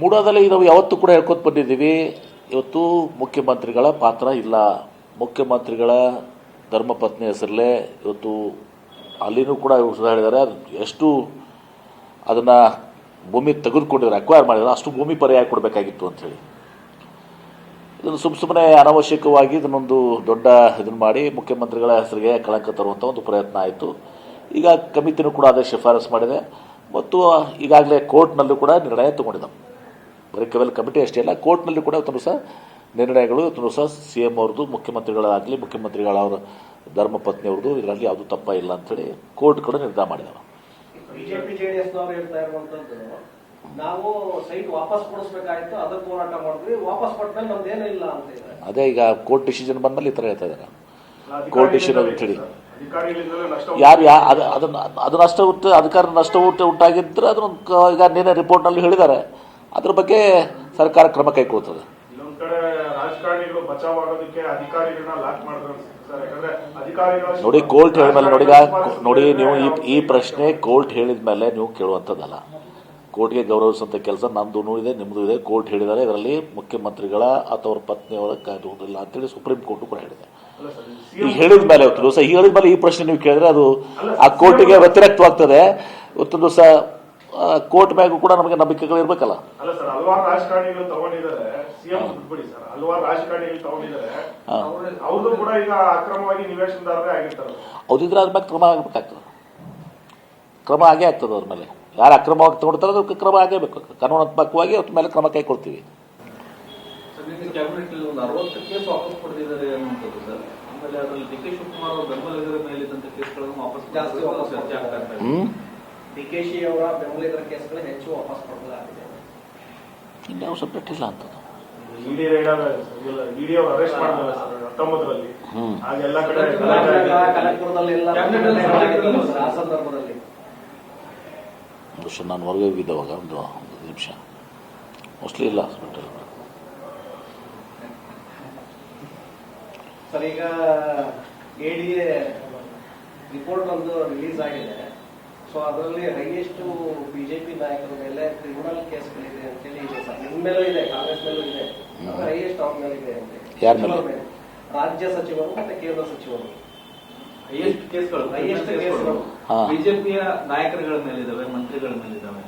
ಮೂಡಾದಲ್ಲಿ ನಾವು ಯಾವತ್ತೂ ಕೂಡ ಹೇಳ್ಕೊತ ಬಂದಿದ್ದೀವಿ. ಇವತ್ತು ಮುಖ್ಯಮಂತ್ರಿಗಳ ಪಾತ್ರ ಇಲ್ಲ. ಮುಖ್ಯಮಂತ್ರಿಗಳ ಧರ್ಮಪತ್ನಿ ಹೆಸರಲ್ಲೇ ಇವತ್ತು ಅಲ್ಲಿನೂ ಕೂಡ ಇವರು ಹೇಳಿದ್ದಾರೆ. ಎಷ್ಟು ಅದನ್ನು ಭೂಮಿ ತೆಗೆದುಕೊಂಡಿದ್ದಾರೆ ಅಕ್ವೈರ್ ಮಾಡಿದ್ದಾರೆ, ಅಷ್ಟು ಭೂಮಿ ಪರ್ಯಾಯ ಕೊಡಬೇಕಾಗಿತ್ತು ಅಂಥೇಳಿ ಇದನ್ನು ಸುಮ್ಮ ಸುಮ್ಮನೆ ಅನಾವಶ್ಯಕವಾಗಿ ಇದನ್ನೊಂದು ದೊಡ್ಡ ಇದನ್ನು ಮಾಡಿ ಮುಖ್ಯಮಂತ್ರಿಗಳ ಹೆಸರಿಗೆ ಕಳಂಕ ತರುವಂಥ ಒಂದು ಪ್ರಯತ್ನ ಆಯಿತು. ಈಗ ಕಮಿಟಿನೂ ಕೂಡ ಅದೇ ಶಿಫಾರಸು ಮಾಡಿದೆ. ಮತ್ತು ಈಗಾಗಲೇ ಕೋರ್ಟ್ನಲ್ಲೂ ಕೂಡ ನಿರ್ಣಯ ತಗೊಂಡಿದ್ದಾವೆ. ಬರೀ ಕೇವಲ ಕಮಿಟಿ ಅಷ್ಟೇ ಅಲ್ಲ ಕೋರ್ಟ್ನಲ್ಲಿ ಕೂಡ ತುಂಬ ಸಹ ನಿರ್ಣಯಗಳು ತುಂಬ ಸಹ ಸಿ ಎಂ ಅವ್ರದ್ದು ಮುಖ್ಯಮಂತ್ರಿಗಳಾಗಲಿ ಮುಖ್ಯಮಂತ್ರಿಗಳ ಅವರ ಧರ್ಮಪತ್ನಿಯವ್ರದ್ದು ಇದರಲ್ಲಿ ಯಾವುದು ತಪ್ಪ ಇಲ್ಲ ಅಂತೇಳಿ ಕೋರ್ಟ್ ಕೂಡ ನಿರ್ಧಾರ ಮಾಡಿದಾವೆ. ಬಿಜೆಪಿ ಜೆಡಿಎಸ್ ನವರು ಹೇಳ್ತಾ ಇರುವಂತದ್ದು ನಾವು ಸೈಟ್ ವಾಪಸ್ ಕೊಡಿಸ್ಬೇಕಾಯ್ತು ಅದಕ್ಕೆ ಹೋರಾಟ ಮಾಡಿದ್ವಿ ವಾಪಸ್ ಕೊಟ್ಟಮೇಲೆ ನಮ್ದೇನೂ ಇಲ್ಲ ಅಂತ ಅದೇ ಈಗ ಕೋರ್ಟ್ ಡಿಸಿಷನ್ ಬಂದ್ಮೇಲೆ ಈ ಥರ ಹೇಳ್ತಾ ಇದ್ದಾರೆ ಕೋರ್ಟ್ ಡಿಸಿಷನ್ ಅಂತ ಹೇಳಿ ಅಧಿಕಾರಿಗಳಿಂದಲೇ ನಷ್ಟ ಯಾರು ಯಾ ಅದು ಅದನ್ನ ಅದು ನಷ್ಟ ಉಂಟು ಅಧಿಕಾರ ನಷ್ಟ ಉಂಟು ಉಂಟಾಗಿದ್ದರೆ ಅದನ್ನು ಈಗ ನಿನ್ನೆ ರಿಪೋರ್ಟ್ನಲ್ಲಿ ಹೇಳಿದ್ದಾರೆ. ಅದ್ರ ಬಗ್ಗೆ ಸರ್ಕಾರ ಕ್ರಮ ಕೈಗೊಳ್ತದೆ. ನೋಡಿ ಕೋರ್ಟ್ ಹೇಳಿದ್ಮೇಲೆ ನೋಡಿ ನೋಡಿ ನೀವು ಈ ಈ ಪ್ರಶ್ನೆ ಕೋರ್ಟ್ ಹೇಳಿದ ಮೇಲೆ ನೀವು ಕೇಳುವಂಥದ್ದಲ್ಲ. ಕೋರ್ಟ್ಗೆ ಗೌರವಿಸುವಂಥ ಕೆಲಸ ನಮ್ಮದು ಇದೆ ನಿಮ್ಮದು ಇದೆ. ಕೋರ್ಟ್ ಹೇಳಿದ್ದಾರೆ ಇದರಲ್ಲಿ ಮುಖ್ಯಮಂತ್ರಿಗಳ ಅಥವಾ ಅವ್ರ ಪತ್ನಿಯವರ ಇಲ್ಲ ಅಂತೇಳಿ ಸುಪ್ರೀಂ ಕೋರ್ಟು ಕೂಡ ಹೇಳಿದೆ. ಈಗ ಹೇಳಿದ ಮೇಲೆ ಇವತ್ತು ದಿವಸ ಹೇಳಿದ ಮೇಲೆ ಈ ಪ್ರಶ್ನೆ ನೀವು ಕೇಳಿದ್ರೆ ಅದು ಆ ಕೋರ್ಟಿಗೆ ವ್ಯತಿರಿಕ್ತವಾಗ್ತದೆ. ಇವತ್ತು ದಿವಸ ಕೋರ್ಟ್ ಮ್ಯಾಗೂ ಕೂಡ ನಮಗೆ ನಂಬಿಕೆಗಳು ಇರಬೇಕಲ್ಲ. ಅಲ್ಲ ಸರ್ ಹಲವಾರು ರಾಜಕಾರಣಿಗಳು ತಗೊಂಡಿದ್ದಾರೆ. ಸಿಎಂ ಬಿಟ್ಬಿಡಿ ಸರ್. ಹಲವಾರು ರಾಜಕಾರಣಿಗಳು ತಗೊಂಡಿದ್ದಾರೆ. ಹಾ. ಕೂಡ ಈಗ ಅಕ್ರಮವಾಗಿ ನಿವೇಶನದಾರರೇ ಆಗಿರ್ತಾರೆ. ಹೌದಿದ್ರೆ ಅದ್ರ ಮೇಲೆ ಕ್ರಮ ಆಗಬೇಕಾಗ್ತದೆ. ಕ್ರಮ ಆಗೇ ಆಗ್ತದೆ ಅದ್ರ ಮೇಲೆ. ಯಾರು ಅಕ್ರಮವಾಗಿ ತಗೊಳ್ತಾರೆ ಅದಕ್ಕೆ ಕ್ರಮ ಆಗೇಬೇಕು ಕಾನೂನಾತ್ಮಕವಾಗಿ ಅದ್ರ ಮೇಲೆ ಕ್ರಮ ಕೈಗೊಳ್ತೀವಿ ಸರ್ ಡಿ ಕೆ ಅವರ ಬೆಂಬಲಿಗರ ಡಿ ಶಿ ಅವರ ಕೇಸ್ಗಳು ಹೆಚ್ಚು ವಾಪಸ್ ಕೊಡಲಾಗಿದೆ. ಇನ್ಯಾವ ಸಬ್ಜೆಕ್ಟ್ ಇಲ್ಲ ಅಂತ ಇಡಿ ರೈಡ್ ಇಡಿ ಅವ್ರು ಅರೆಸ್ಟ್ ಮಾಡಿದ್ರಲ್ಲ ಸರ್ ಹತ್ತೊಂಬತ್ತರಲ್ಲಿ. ಹ್ಮ್. ಆಗ ಕಡೆ ಕನಕಪುರದಲ್ಲಿ ಎಲ್ಲ ಆ ಸಂದರ್ಭದಲ್ಲಿ. ಬಹುಶಃ ನಾನು ಹೊರಗೆ ಹೋಗಿದ್ದವಾಗ ಒಂದು ಒಂದು ನಿಮಿಷ. ಮೋಸ್ಟ್ಲಿ ಇಲ್ಲ ಹಾಸ್ಪಿಟಲ್ ಸರ್ ಈಗ ಎಡಿಎ ರಿಪೋರ್ಟ್ ಒಂದು ರಿಲೀಸ್ ಆಗಿದೆ. ಸೊ ಅದರಲ್ಲಿ ಹೈಯೆಸ್ಟ್ ಬಿಜೆಪಿ ನಾಯಕರ ಮೇಲೆ ಕ್ರಿಮಿನಲ್ ಕೇಸ್ಗಳಿದೆ ಅಂತೇಳಿ ಇದೆ ಸರ್. ನಿಮ್ಮ ಮೇಲೂ ಇದೆ ಕಾಂಗ್ರೆಸ್ ಮೇಲೂ ಇದೆ. ಹೈಯೆಸ್ಟ್ ಅವ್ರ ಮೇಲೆ ಇದೆ ಅಂತ ಯಾರ್ ಮೇಲೆ? ರಾಜ್ಯ ಸಚಿವರು ಮತ್ತೆ ಕೇಂದ್ರ ಸಚಿವರು. ಹೈಯೆಸ್ಟ್ ಕೇಸ್ಗಳು ಹೈಯೆಸ್ಟ್ ಕೇಸ್ಗಳು. ಬಿಜೆಪಿಯ ನಾಯಕರುಗಳ ಮೇಲಿದ್ದಾವೆ ಮಂತ್ರಿಗಳ ಮೇಲಿದ್ದಾವೆ